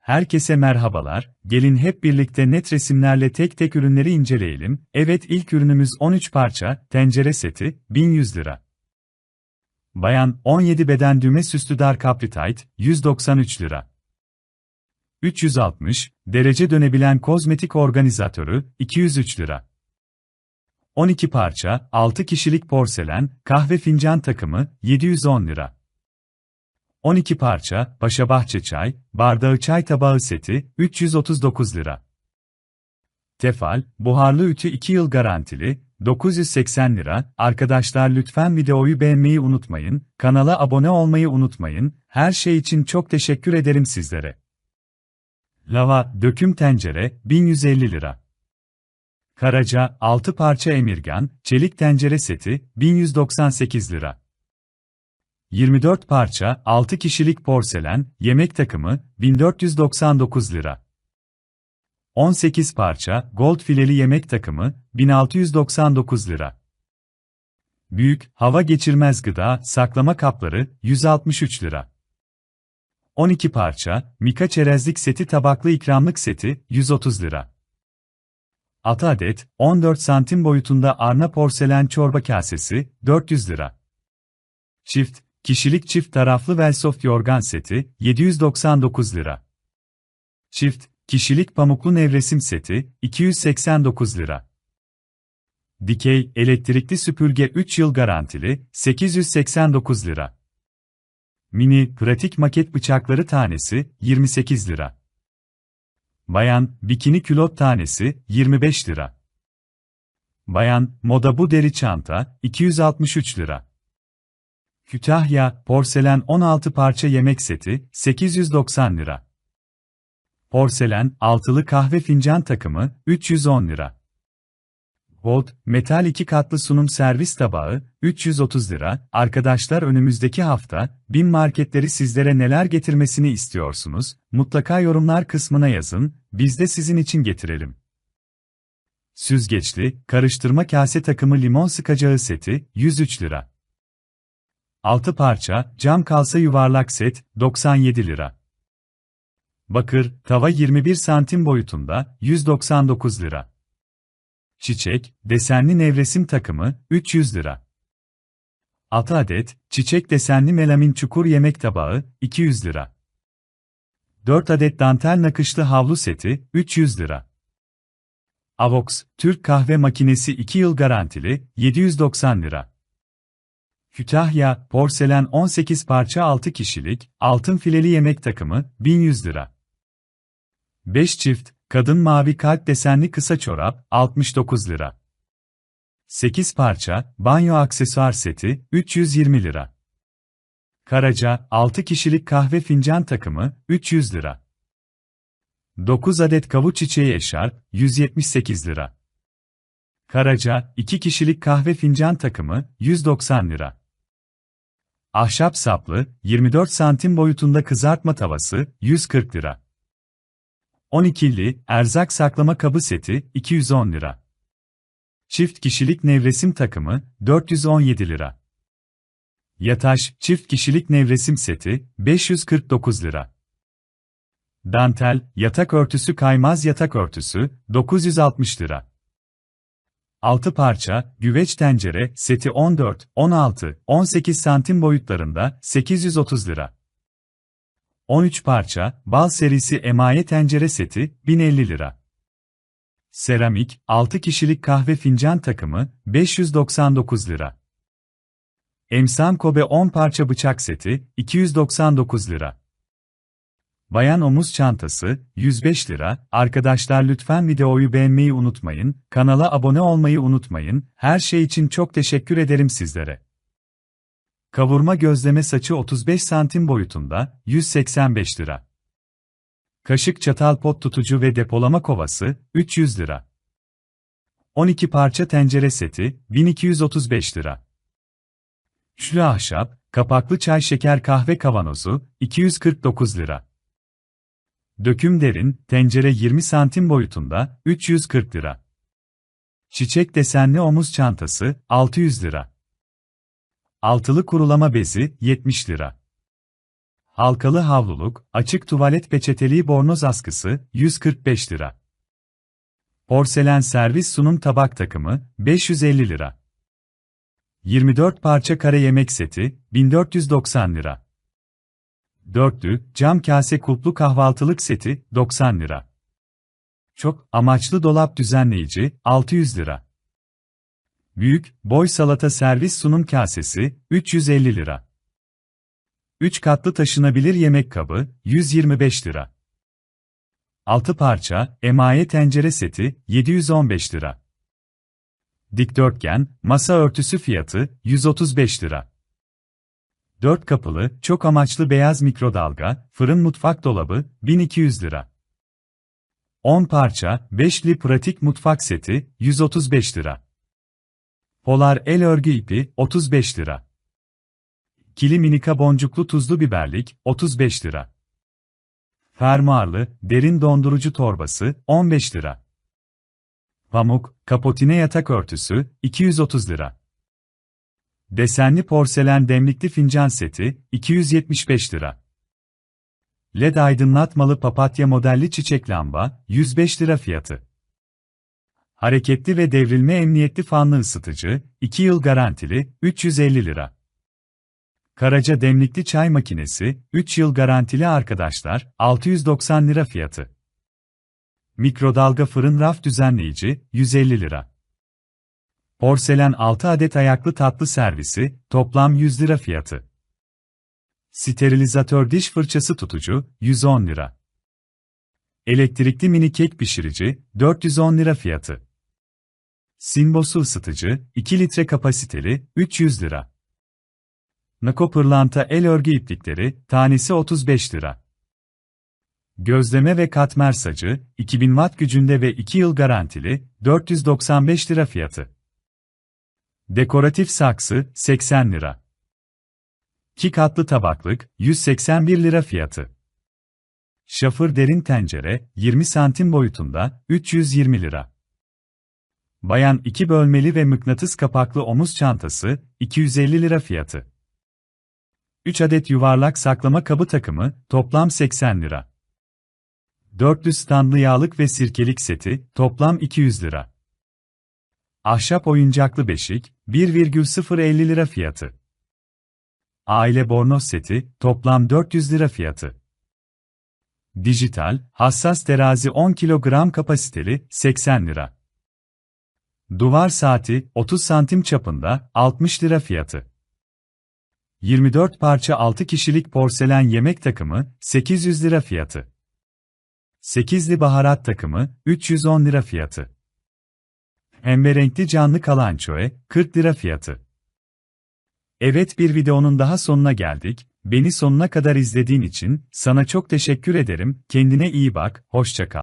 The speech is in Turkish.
Herkese merhabalar, gelin hep birlikte net resimlerle tek tek ürünleri inceleyelim. Evet ilk ürünümüz 13 parça, tencere seti, 1100 lira. Bayan, 17 beden düğme süslü dar kapri tight, 193 lira. 360, derece dönebilen kozmetik organizatörü, 203 lira. 12 parça, 6 kişilik porselen, kahve fincan takımı, 710 lira. 12 parça, Paşabahçe çay, bardağı çay tabağı seti, 339 lira. Tefal, buharlı ütü 2 yıl garantili, 980 lira. Arkadaşlar lütfen videoyu beğenmeyi unutmayın, kanala abone olmayı unutmayın, her şey için çok teşekkür ederim sizlere. Lava, döküm tencere, 1150 lira. Karaca, 6 parça emirgan, çelik tencere seti, 1198 lira. 24 parça, 6 kişilik porselen, yemek takımı, 1499 lira. 18 parça, gold fileli yemek takımı, 1699 lira. Büyük, hava geçirmez gıda, saklama kapları, 163 lira. 12 parça, mika çerezlik seti tabaklı ikramlık seti, 130 lira. 6 adet, 14 santim boyutunda arna porselen çorba kasesi, 400 lira. Çift, Kişilik çift taraflı Velsoft yorgan seti, 799 lira. Çift, kişilik pamuklu nevresim seti, 289 lira. Dikey, elektrikli süpürge 3 yıl garantili, 889 lira. Mini, pratik maket bıçakları tanesi, 28 lira. Bayan, bikini külot tanesi, 25 lira. Bayan, moda bu deri çanta, 263 lira. Kütahya, porselen 16 parça yemek seti, 890 lira. Porselen, altılı kahve fincan takımı, 310 lira. Gold, metal iki katlı sunum servis tabağı, 330 lira. Arkadaşlar önümüzdeki hafta, bin marketleri sizlere neler getirmesini istiyorsunuz? Mutlaka yorumlar kısmına yazın, biz de sizin için getirelim. Süzgeçli, karıştırma kase takımı limon sıkacağı seti, 103 lira. 6 parça, cam kalsa yuvarlak set, 97 lira. Bakır, tava 21 santim boyutunda, 199 lira. Çiçek, desenli nevresim takımı, 300 lira. 6 adet, çiçek desenli melamin çukur yemek tabağı, 200 lira. 4 adet dantel nakışlı havlu seti, 300 lira. Avox, Türk kahve makinesi 2 yıl garantili, 790 lira. Kütahya, porselen 18 parça 6 kişilik, altın fileli yemek takımı, 1100 lira. 5 çift, kadın mavi kalp desenli kısa çorap, 69 lira. 8 parça, banyo aksesuar seti, 320 lira. Karaca, 6 kişilik kahve fincan takımı, 300 lira. 9 adet kavu çiçeği eşarp, 178 lira. Karaca, 2 kişilik kahve fincan takımı, 190 lira. Ahşap saplı, 24 santim boyutunda kızartma tavası, 140 lira. 12'li, erzak saklama kabı seti, 210 lira. Çift kişilik nevresim takımı, 417 lira. Yataş, çift kişilik nevresim seti, 549 lira. Dantel, yatak örtüsü kaymaz yatak örtüsü, 960 lira. 6 parça, güveç tencere, seti 14, 16, 18 santim boyutlarında, 830 lira. 13 parça, bal serisi emaye tencere seti, 1050 lira. Seramik, 6 kişilik kahve fincan takımı, 599 lira. Emsan Kobe 10 parça bıçak seti, 299 lira. Bayan omuz çantası, 105 lira. Arkadaşlar lütfen videoyu beğenmeyi unutmayın, kanala abone olmayı unutmayın, her şey için çok teşekkür ederim sizlere. Kavurma gözleme saçı 35 santim boyutunda, 185 lira. Kaşık çatal pot tutucu ve depolama kovası, 300 lira. 12 parça tencere seti, 1235 lira. Üçlü ahşap, kapaklı çay şeker kahve kavanozu, 249 lira. Döküm derin, tencere 20 santim boyutunda, 340 lira. Çiçek desenli omuz çantası, 600 lira. Altılı kurulama bezi, 70 lira. halkalı havluluk, açık tuvalet peçeteliği bornoz askısı, 145 lira. Porselen servis sunum tabak takımı, 550 lira. 24 parça kare yemek seti, 1490 lira. Dörtlü, cam kase kulplu kahvaltılık seti, 90 lira. Çok amaçlı dolap düzenleyici, 600 lira. Büyük, boy salata servis sunum kasesi, 350 lira. 3 katlı taşınabilir yemek kabı, 125 lira. 6 parça, emaye tencere seti, 715 lira. Dikdörtgen, masa örtüsü fiyatı, 135 lira. 4 kapılı, çok amaçlı beyaz mikrodalga, fırın mutfak dolabı, 1200 lira. 10 parça, beşli pratik mutfak seti, 135 lira. Polar el örgü ipi, 35 lira. Kili minika boncuklu tuzlu biberlik, 35 lira. Fermuarlı, derin dondurucu torbası, 15 lira. Pamuk, kapotine yatak örtüsü, 230 lira. Desenli porselen demlikli fincan seti, 275 lira. LED aydınlatmalı papatya modelli çiçek lamba, 105 lira fiyatı. Hareketli ve devrilme emniyetli fanlı ısıtıcı, 2 yıl garantili, 350 lira. Karaca demlikli çay makinesi, 3 yıl garantili arkadaşlar, 690 lira fiyatı. Mikrodalga fırın raf düzenleyici, 150 lira. Porselen 6 adet ayaklı tatlı servisi, toplam 100 lira fiyatı. Sterilizatör diş fırçası tutucu, 110 lira. Elektrikli mini kek pişirici, 410 lira fiyatı. Simbo su ısıtıcı, 2 litre kapasiteli, 300 lira. Nako pırlanta el örgü iplikleri, tanesi 35 lira. Gözleme ve katmer sacı, 2000 watt gücünde ve 2 yıl garantili, 495 lira fiyatı. Dekoratif saksı, 80 lira. 2 katlı tabaklık, 181 lira fiyatı. Şafır derin tencere, 20 santim boyutunda, 320 lira. Bayan 2 bölmeli ve mıknatıs kapaklı omuz çantası, 250 lira fiyatı. 3 adet yuvarlak saklama kabı takımı, toplam 80 lira. Dörtlü standlı yağlık ve sirkelik seti, toplam 200 lira. Ahşap oyuncaklı beşik, 1,050 lira fiyatı. Aile bornoz seti, toplam 400 lira fiyatı. Dijital, hassas terazi 10 kilogram kapasiteli, 80 lira. Duvar saati, 30 santim çapında, 60 lira fiyatı. 24 parça 6 kişilik porselen yemek takımı, 800 lira fiyatı. 8'li baharat takımı, 310 lira fiyatı. Pembe renkli canlı kalançoe, 40 lira fiyatı. Evet bir videonun daha sonuna geldik. Beni sonuna kadar izlediğin için sana çok teşekkür ederim. Kendine iyi bak, hoşça kal.